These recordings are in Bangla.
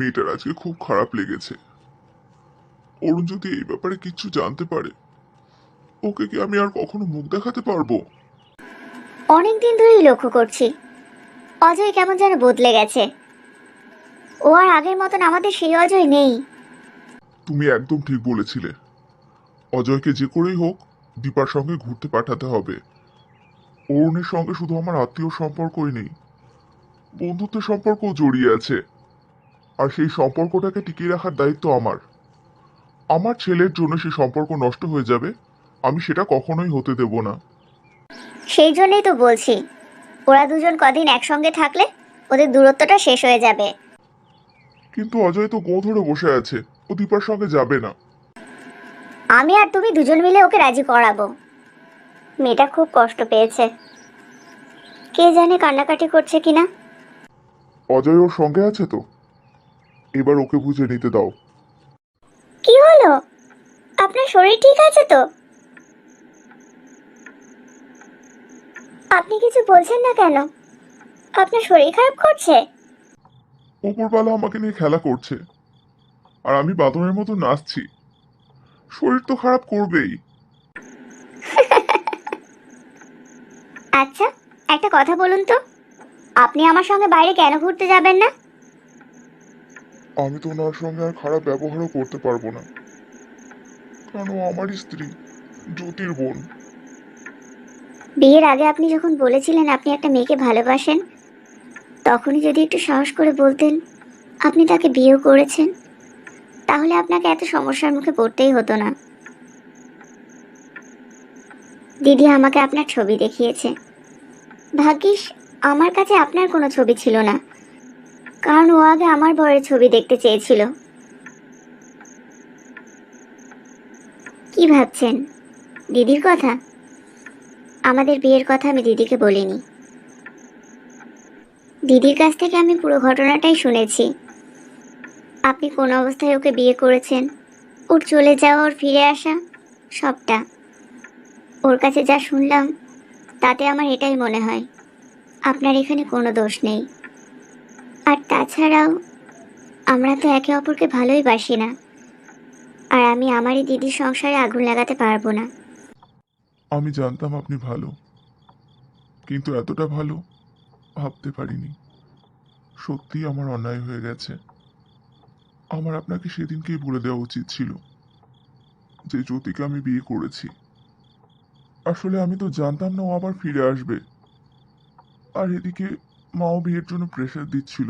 মেয়েটার আজকে খুব খারাপ লেগেছে। অরুণ যদি এই ব্যাপারে কিছু জানতে পারে ওকে কি আমি আর কখনো মুখ দেখাতে পারব? অনেক দিন ধরেই লক্ষ্য করছি। অজয় কেমন যেন বদলে গেছে। ও আর আগের মতন আমাদের সেই অজয় নেই। তুমি একদম ঠিক বলেছিলে। অজয়কে যে করেই হোক দীপার সঙ্গে ঘুরতে পাঠাতে হবে। অরুণের সঙ্গে শুধু আমার আত্মীয় সম্পর্কই নেই বন্ধুত্বের সম্পর্কও জড়িয়ে আছে। আর সেই সম্পর্কটাকে টিকিয়ে রাখার দায়িত্ব আমার। আমার ছেলের জন্য সেই সম্পর্ক নষ্ট হয়ে যাবে আমি সেটা কখনোই হতে দেব না। সেই জন্যই তো বলছি ওরা দুজন কদিন একসঙ্গে থাকলে ওদের দূরত্বটা শেষ হয়ে যাবে। কিন্তু অজয় তো গো ধরে বসে আছে ও দীপার সঙ্গে যাবে না। আমি আর তুমি দুজন মিলে ওকে রাজি করাবো। মেয়েটা খুব কষ্ট পেয়েছে। কে জানে কান্নাকাটি করছে কিনা? অজয় ওর সঙ্গে আছে তো? এবার ওকে বুঝে নিতে দাও। কি হলো? আপনার শরীর ঠিক আছে তো? আপনি কিছু বলছেন না কেন? আপনার শরীর খারাপ করছে? ওপরবেলা আমাকে নিয়ে খেলা করছে। আর আমি বাদনের মতো নাচছি। শরীর তো খারাপ করবেই। আচ্ছা একটা কথা বলুন তো। আপনি আমার সঙ্গে বাইরে কেন ঘুরতে যাবেন না? আমি তো ওনার সঙ্গে আর খারাপ ব্যবহারও করতে পারব না। কারণ ও আমারই স্ত্রী? জ্যোতির বোন। বিয়ের আগে আপনি যখন বলেছিলেন আপনি একটা মেয়েকে ভালোবাসেন, তখনই যদি একটু সাহস করে বলতেন আপনি তাকে বিয়েও করেছেন, তাহলে আপনাকে এত সমস্যার মুখে পড়তেই হতো না। দিদি আমাকে আপনার ছবি দেখিয়েছে। ভাগ্যিস, আমার কাছে আপনার কোনো ছবি ছিল না। কারণ ও আগে আমার বরের ছবি দেখতে চেয়েছিল। কি ভাবছেন? দিদির কথা? আমাদের বিয়ের কথা আমি দিদিকে বলিনি। দিদির কাছ থেকে আমি পুরো ঘটনাটাই শুনেছি। আপনি কোন অবস্থায় ওকে বিয়ে করেছেন? ওর চলে যাওয়া, ওর ফিরে আসা, সবটা। ওর কাছে যা শুনলাম, তাতে আমার এটাই মনে হয়। আপনার এখানে কোনো দোষ নেই। আর তাছাড়াও, আমরা তো একে অপরকে ভালোই বাসি না। আর আমি আমারই দিদির সংসারে আগুন লাগাতে পারব না। আমি জানতাম আপনি ভালো, কিন্তু এতটা ভালো ভাবতে পারিনি। সত্যি আমার অন্যায় হয়ে গেছে। আমার আপনাকে সেদিনকেই বলে দেওয়া উচিত ছিল যে, জ্যোতিকে আমি বিয়ে করেছি। আসলে আমি তো জানতাম না ও আবার ফিরে আসবে। আর এদিকে মাও বিয়ের জন্য প্রেশার দিচ্ছিল।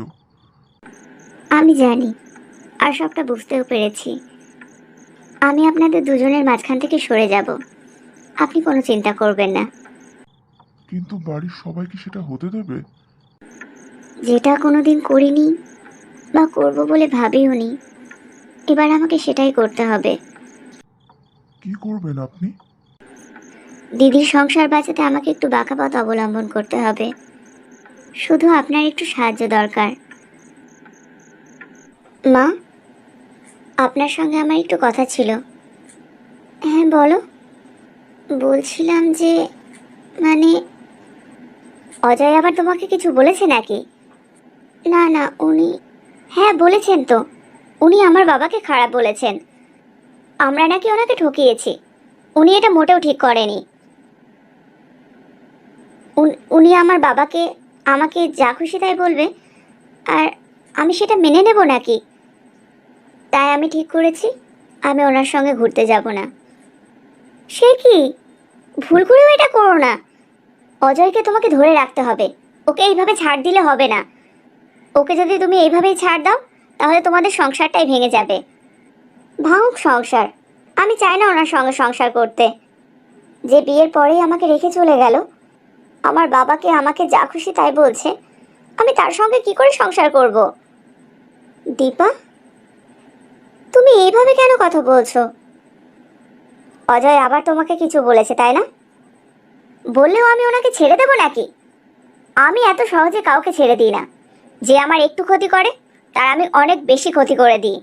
আমি জানি আর সবটা বুঝতেও পেরেছি। আমি আপনাদের দুজনের মাঝখান থেকে সরে যাব। আপনি কোনো চিন্তা করবেন না। কিন্তু বাড়ির সবাই কি সেটা হতে দেবে? যেটা কোনোদিন করিনি বা করব বলে ভাবিও নি এবার আমাকে সেটাই করতে হবে। কি করবেন আপনি? দিদির সংসার বাঁচাতে আমাকে একটু বাঁকা পথ অবলম্বন করতে হবে। শুধু আপনার একটু সাহায্য দরকার। মা, আপনার সঙ্গে আমার একটু কথা ছিল। হ্যাঁ বলো। বলছিলাম যে মানে অজয় আবার তোমাকে কিছু বলেছে নাকি? না না, উনি হ্যাঁ বলেছেন তো। উনি আমার বাবাকে খারাপ বলেছেন। আমরা নাকি ওনাকে ঠকিয়েছি। উনি এটা মোটেও ঠিক করেনি। উন- আমার বাবাকে আমাকে যা খুশি তাই বলবে। আর আমি সেটা মেনে নেব নাকি? তাই আমি ঠিক করেছি, আমি ওনার সঙ্গে ঘুরতে যাব না। সে কি? ভুল করেও এটা করো না। অজয়কে তোমাকে ধরে রাখতে হবে। ওকে এইভাবে ছাড় দিলে হবে না। ওকে যদি তুমি এইভাবেই ছাড় দাও, তাহলে তোমাদের সংসারটাই ভেঙে যাবে। ভাঙুক সংসার। আমি চাই না ওনার সঙ্গে সংসার করতে। যে বিয়ের পরেই আমাকে রেখে চলে গেল আমার বাবাকে আমাকে যা খুশি তাই বলছে, আমি তার সঙ্গে কি করে সংসার করব? দীপা, তুমি এইভাবে কেন কথা বলছো? অজয় আবার তোমাকে কিছু বলেছে, তাই না? বললেও আমি ওনাকে ছেড়ে দেবো নাকি? আমি এত সহজে কাউকে ছেড়ে দিই না। যে আমার একটু ক্ষতি করে, তার আমি অনেক বেশি ক্ষতি করে দিই।